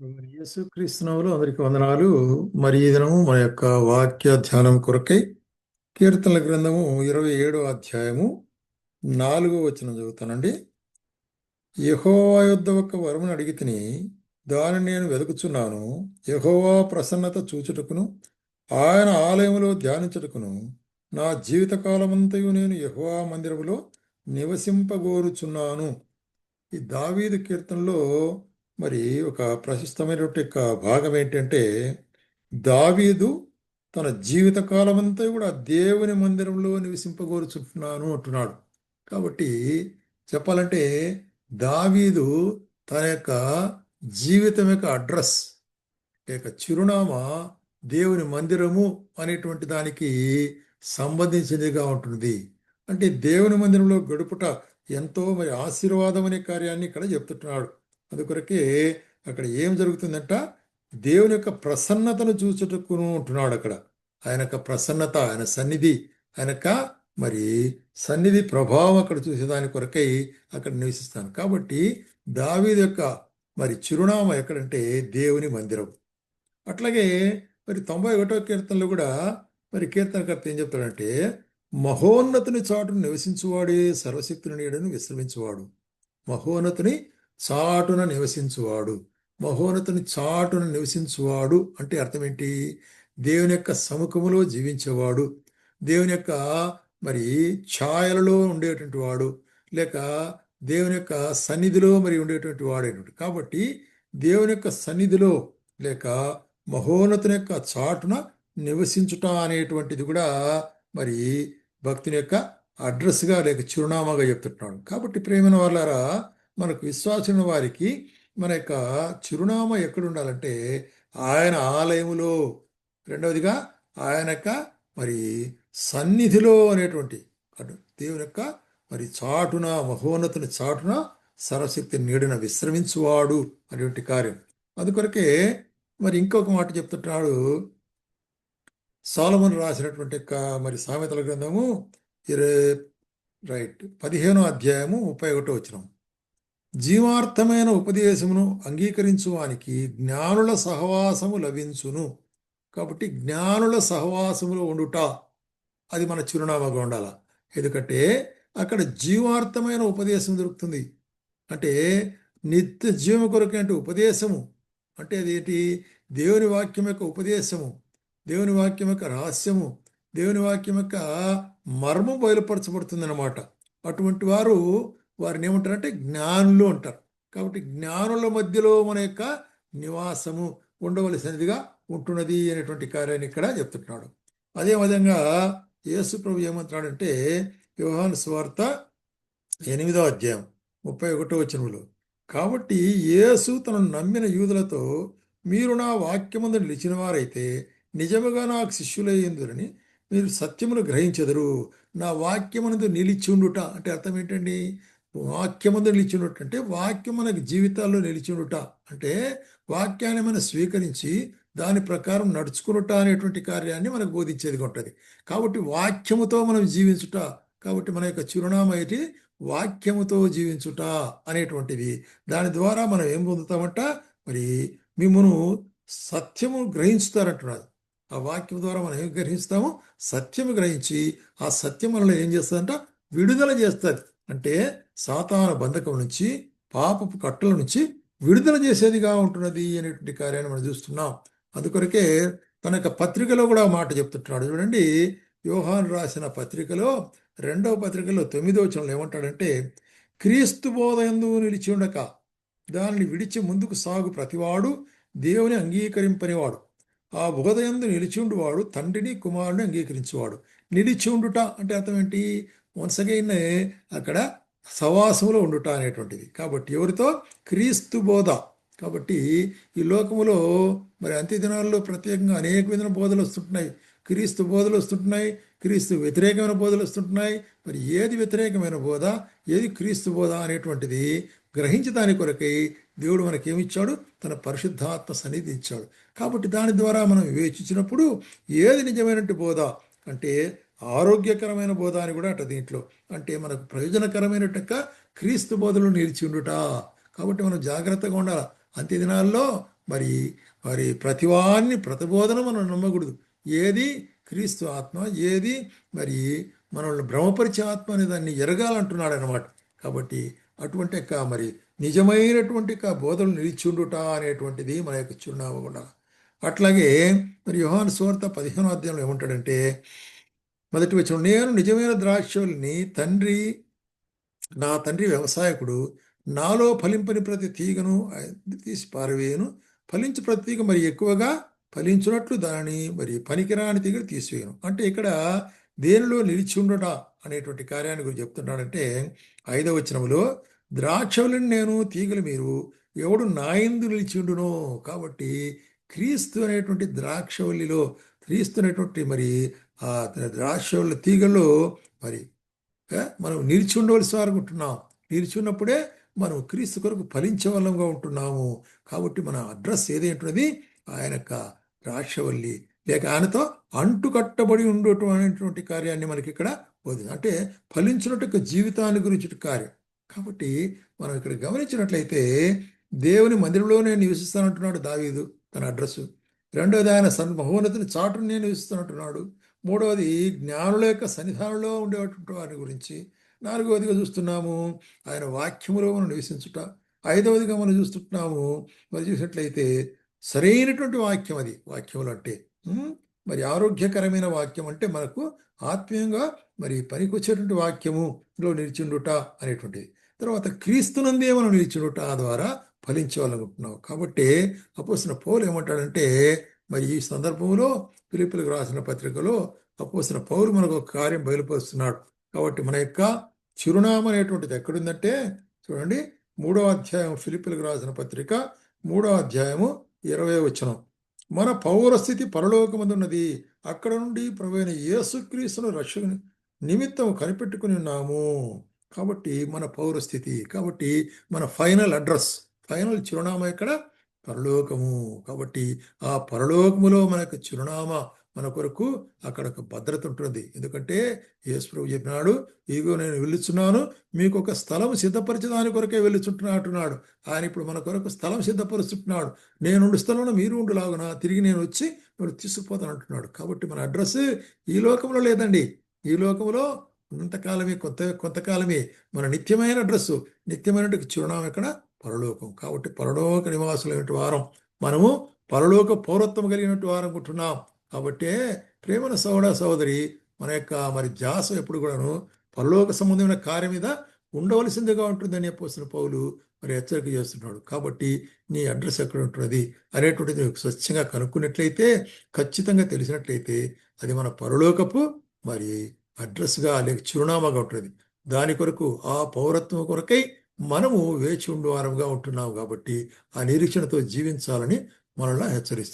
యేసుక్రీస్తునవులు అందరికి వందనాలు. మరి ఈ దినము మన యొక్క వాక్య ధ్యానం కొరకై కీర్తనల గ్రంథము ఇరవై ఏడో అధ్యాయము నాలుగో వచనం చదువుతానండి. యహోవా యొద్ద ఒక వరమును అడిగి తిని దానిని నేను వెతుకుచున్నాను యహోవా ప్రసన్నత చూచుటకును ఆయన ఆలయములో ధ్యానించుటకును నా జీవితకాలమంతయు నేను యహోవా మందిరములో నివసింపగోరుచున్నాను ఈ దావీదు కీర్తనలో మరి ఒక ప్రశస్తమైనటువంటి యొక్క భాగం ఏంటంటే దావీదు తన జీవిత కాలమంతా కూడా దేవుని మందిరంలో నివసింపగోరుచుంటున్నాను అంటున్నాడు. కాబట్టి చెప్పాలంటే దావీదు తన యొక్క జీవితం యొక్క అడ్రస్ యొక్క చిరునామా దేవుని మందిరము అనేటువంటి దానికి సంబంధించినదిగా ఉంటుంది. అంటే దేవుని మందిరంలో గడుపుట ఎంతో మరి ఆశీర్వాదం అనే కార్యాన్ని ఇక్కడ చెప్తున్నాడు అందుకొరకే అక్కడ ఏం జరుగుతుందంట? దేవుని యొక్క ప్రసన్నతను చూచుటకును ఉంటున్నాడు అక్కడ. ఆయన యొక్క ప్రసన్నత ఆయన సన్నిధి ఆయన యొక్క మరి సన్నిధి ప్రభావం అక్కడ చూసేదాని కొరకై అక్కడ నివసిస్తాను. కాబట్టి దావీది యొక్క మరి చిరునామా ఎక్కడంటే దేవుని మందిరం. అట్లాగే మరి తొంభై ఒకటో కీర్తనలో కూడా మరి కీర్తనకర్త ఏం చెప్తాడంటే మహోన్నతుని చాటును నివసించువాడే సర్వశక్తుని నీడను విశ్రమించువాడు. మహోన్నతుని చాటున నివసించువాడు. మహోన్నతుని చాటున నివసించువాడు అంటే అర్థం ఏంటి? దేవుని యొక్క సముఖములో జీవించేవాడు. దేవుని యొక్క మరి ఛాయలలో ఉండేటువంటి వాడు. లేక దేవుని యొక్క సన్నిధిలో మరి ఉండేటువంటి వాడేటువంటి కాబట్టి దేవుని యొక్క సన్నిధిలో లేక మహోన్నతుని యొక్క చాటున నివసించుట అనేటువంటిది కూడా మరి భక్తుని యొక్క అడ్రస్గా లేక చిరునామాగా చెప్తుంటాడు. కాబట్టి ప్రేమైన వాళ్ళారా మనకు విశ్వాసం వారికి మన యొక్క చిరునామా ఎక్కడ ఉండాలంటే ఆయన ఆలయములో. రెండవదిగా ఆయన యొక్క మరి సన్నిధిలో అనేటువంటి దేవుని యొక్క మరి చాటున మహోన్నతుని చాటున సర్వశక్తి నీడిన విశ్రమించువాడు అనేటువంటి కార్యం. అందుకొరకే మరి ఇంకొక మాట చెప్తున్నాడు సాలమన్ రాసినటువంటి యొక్క మరి సామెతల గ్రంథము ఇరవై రైట్ పదిహేనో అధ్యాయము ముప్పై ఒకటో వచ్చినాము జీవార్థమైన ఉపదేశమును అంగీకరించువానికి జ్ఞానుల సహవాసము లభించును. కాబట్టి జ్ఞానుల సహవాసములో ఉండుట అది మన చిరునామాగా ఉండాల. ఎందుకంటే అక్కడ జీవార్థమైన ఉపదేశం దొరుకుతుంది. అంటే నిత్య జీవము కొరకు అంటే ఉపదేశము. అంటే అదేంటి? దేవుని వాక్యం యొక్క ఉపదేశము దేవుని వాక్యం యొక్క రహస్యము దేవుని వాక్యం యొక్క మర్మం బయలుపరచబడుతుంది అన్నమాట అటువంటి వారు వారిని ఏమంటారంటే జ్ఞానులు అంటారు. కాబట్టి జ్ఞానుల మధ్యలో మన యొక్క నివాసము ఉండవలసినదిగా ఉంటున్నది అనేటువంటి కార్యాన్ని ఇక్కడ చెప్తున్నాడు. అదే విధంగా యేసు ప్రభు ఏమంటున్నాడంటే యోహాను స్వార్త ఎనిమిదో అధ్యాయం ముప్పై ఒకటో వచనంలో కాబట్టి యేసు తనను నమ్మిన యూదులతో మీరు నా వాక్యమందు నిలిచిన వారైతే నిజముగా నాకు శిష్యులయ్యేందురని మీరు సత్యమును గ్రహించెదరు. నా వాక్యమునందు నిలిచి ఉండుట అంటే అర్థం ఏంటండి? వాక్యమందు నిలిచి అంటే వాక్యం మనకు జీవితాల్లో నిలిచి అంటే వాక్యాన్ని మనం స్వీకరించి దాని ప్రకారం నడుచుకునుట అనేటువంటి కార్యాన్ని మనకు బోధించేది ఉంటుంది కాబట్టి వాక్యముతో మనం జీవించుట కాబట్టి మన యొక్క చిరునామా ఏంటి వాక్యముతో జీవించుట అనేటువంటిది. దాని ద్వారా మనం ఏం పొందుతామంట? మరి మిమ్మను సత్యము గ్రహించుతారంటున్నారు. ఆ వాక్యం ద్వారా మనం ఏం గ్రహిస్తాము? సత్యము గ్రహించి ఆ సత్యం మనలో ఏం చేస్తుందంట? విడుదల చేస్తుంది. అంటే సాతాన బంధకం నుంచి పాపపు కట్టల నుంచి విడుదల చేసేదిగా ఉంటున్నది అనేటువంటి కార్యాన్ని మనం చూస్తున్నాం. అందుకొరకే తన యొక్క పత్రికలో కూడా మాట చెప్తుంటున్నాడు చూడండి యోహాన్ రాసిన పత్రికలో రెండవ పత్రికలో తొమ్మిదో వచనంలో ఏమంటాడంటే క్రీస్తు బోధ ఎందు నిలిచి ఉండక. దానిని విడిచి ముందుకు సాగు ప్రతివాడు దేవుని అంగీకరింపనివాడు. ఆ బోధయందు నిలిచిండువాడు తండ్రిని కుమారుని అంగీకరించేవాడు. నిలిచి ఉండుట అంటే అర్థం ఏంటి? వన్స్ అగైన్ అక్కడ సవాసములో ఉండుట అనేటువంటిది. కాబట్టి ఎవరితో? క్రీస్తు బోధ. కాబట్టి ఈ లోకములో మరి అంత్య దినాల్లో ప్రత్యేకంగా అనేక విధమైన బోధలు వస్తుంటున్నాయి. క్రీస్తు బోధలు వస్తుంటున్నాయి. క్రీస్తు వ్యతిరేకమైన బోధలు వస్తుంటున్నాయి. మరి ఏది వ్యతిరేకమైన బోధ? ఏది క్రీస్తు బోధ అనేటువంటిది గ్రహించడానికి దాని కొరకై దేవుడు మనకేమిచ్చాడు? తన పరిశుద్ధాత్మ సన్నిధి ఇచ్చాడు. కాబట్టి దాని ద్వారా మనం వివేచించినప్పుడు ఏది నిజమైనటువంటి బోధ? అంటే ఆరోగ్యకరమైన బోధ అని కూడా అంట దీంట్లో. అంటే మనకు ప్రయోజనకరమైనట్టు క్రీస్తు బోధలు నిలిచి ఉండుట. కాబట్టి మనం జాగ్రత్తగా ఉండాలి. అంత్య దినాల్లో మరి మరి ప్రతివాన్ని ప్రతిబోధన మనం నమ్మకూడదు. ఏది క్రీస్తు ఆత్మ ఏది మరి మనల్ని భ్రమపరిచే ఆత్మ అనే దాన్ని ఎరగాలంటున్నాడు అనమాట కాబట్టి అటువంటి యొక్క మరి నిజమైనటువంటి యొక్క బోధలు నిలిచిండుట అనేటువంటిది మన యొక్క చిరునామా ఉండాలి. అట్లాగే మరి యోహాను సువార్త పదిహేనో అధ్యాయంలో ఏమంటాడంటే మొదటి వచ్చిన నేను నిజమైన ద్రాక్షల్ని తండ్రి నా తండ్రి వ్యవసాయకుడు నాలో ఫలింపని ప్రతి తీగను తీసి పారవేయను. ఫలించు ప్రతి తీగ మరి ఎక్కువగా ఫలించినట్లు దాని మరి పనికిరాని తీగలు తీసివేయను. అంటే ఇక్కడ దేనిలో నిలిచి ఉండట అనేటువంటి కార్యాన్ని గురించి చెప్తున్నాడంటే ఐదవ వచనములో ద్రాక్షలను నేను తీగలు మీరు ఎవడు నాయందు నిలిచి ఉండునో కాబట్టి క్రీస్తు అనేటువంటి ద్రాక్షవల్లిలో క్రీస్తు అనేటువంటి మరి ఆ ద్రాక్షవల్లి తీగలో మరి మనం నిలిచి ఉండవలసి వారు ఉంటున్నాం. నిలిచి ఉన్నప్పుడే మనం క్రీస్తు కొరకు ఫలించే వాళ్ళంగా ఉంటున్నాము. కాబట్టి మన అడ్రస్ ఏదేంటున్నది ఆయన యొక్క ద్రాక్షవల్లి. లేక ఆయనతో అంటుకట్టబడి ఉండేటువంటి కార్యాన్ని మనకి ఇక్కడ బోధి అంటే ఫలించినట్టు యొక్క జీవితాన్ని గురించి కార్యం. కాబట్టి మనం ఇక్కడ గమనించినట్లయితే దేవుని మందిరంలోనే నివసిస్తానంటున్నాడు దావీదు తన అడ్రస్ రెండోది ఆయన సన్ మహోన్నతిని చాటును నేను నివసిస్తానంటున్నాడు. మూడవది జ్ఞానుల యొక్క సన్నిధానంలో ఉండేటువంటి వారి గురించి. నాలుగవదిగా చూస్తున్నాము ఆయన వాక్యములో మనం నివసించుట. ఐదవదిగా మనం చూస్తున్నాము మరి చూసినట్లయితే సరైనటువంటి వాక్యం అది. వాక్యములు అంటే మరి ఆరోగ్యకరమైన వాక్యం అంటే మనకు ఆత్మీయంగా మరి పనికొచ్చేటువంటి వాక్యములో నిలిచిండుట అనేటువంటిది. తర్వాత క్రీస్తునందే మనం నిలిచిండుట ద్వారా ఫలించాలనుకుంటున్నాం. కాబట్టి అపోసిన పౌలు ఏమంటాడంటే మరి ఈ సందర్భంలో పిలుపులకు రాసిన పత్రికలో అపోసిన పౌరు మనకు ఒక కార్యం బయలుపరుస్తున్నాడు. కాబట్టి మన యొక్క చిరునామా అనేటువంటిది ఎక్కడుందంటే చూడండి మూడో అధ్యాయం ఫిలిపిలకు రాసిన పత్రిక మూడో అధ్యాయము ఇరవై వచనం. మన పౌరస్థితి పరలోకమందున్నది అక్కడ నుండి ప్రవైన యేసుక్రీస్తును రక్షకుని నిమిత్తం కనిపెట్టుకుని ఉన్నాము. కాబట్టి మన పౌరస్థితి కాబట్టి మన ఫైనల్ అడ్రస్ ఫైనల్ చిరునామా ఇక్కడ పరలోకము. కాబట్టి ఆ పరలోకములో మనకు చిరునామా మన కొరకు అక్కడ ఒక భద్రత ఉంటుంది. ఎందుకంటే యేసు ప్రభు చెప్పినాడు ఇదిగో నేను వెళ్ళుచున్నాను మీకు ఒక స్థలం సిద్ధపరిచదాని కొరకే వెళ్ళుచుంటున్నా అంటున్నాడు. ఆయన ఇప్పుడు మన కొరకు స్థలం సిద్ధపరుచుంటున్నాడు. నేను ఉండు స్థలంలో మీరు ఉండులాగున తిరిగి నేను వచ్చి మీరు తీసుకుపోతాను అంటున్నాడు. కాబట్టి మన అడ్రస్ ఈ లోకంలో లేదండి. ఈ లోకంలో ఉన్నంతకాలమే కొంత కొంతకాలమే మన నిత్యమైన అడ్రస్ నిత్యమైన చిరునామా ఇక్కడ పరలోకం. కాబట్టి పరలోక నివాసులైనటువంటి వారం మనము పరలోక పౌరత్వం కలిగినట్టు వారం అనుకుంటున్నాం. కాబట్టి ప్రేమన సోదర సోదరి మన యొక్క మరి జాస ఎప్పుడు కూడాను పరలోక సంబంధమైన కార్యం మీద ఉండవలసిందిగా ఉంటుందని చెప్పొస్తున్న పౌలు మరి హెచ్చరిక చేస్తున్నాడు. కాబట్టి నీ అడ్రస్ ఎక్కడ ఉంటున్నది అనేటువంటిది నీకు స్వచ్ఛంగా కనుక్కున్నట్లయితే ఖచ్చితంగా తెలిసినట్లయితే అది మన పరలోకపు మరి అడ్రస్గా లేక చిరునామాగా ఉంటుంది దాని కొరకు ఆ పౌరత్వం కొరకై మనము వేచి ఉండు వారంగా ఉంటున్నాం కాబట్టి ఆ నిరీక్షణతో జీవించాలని మనల్ని హెచ్చరిస్తున్నాం.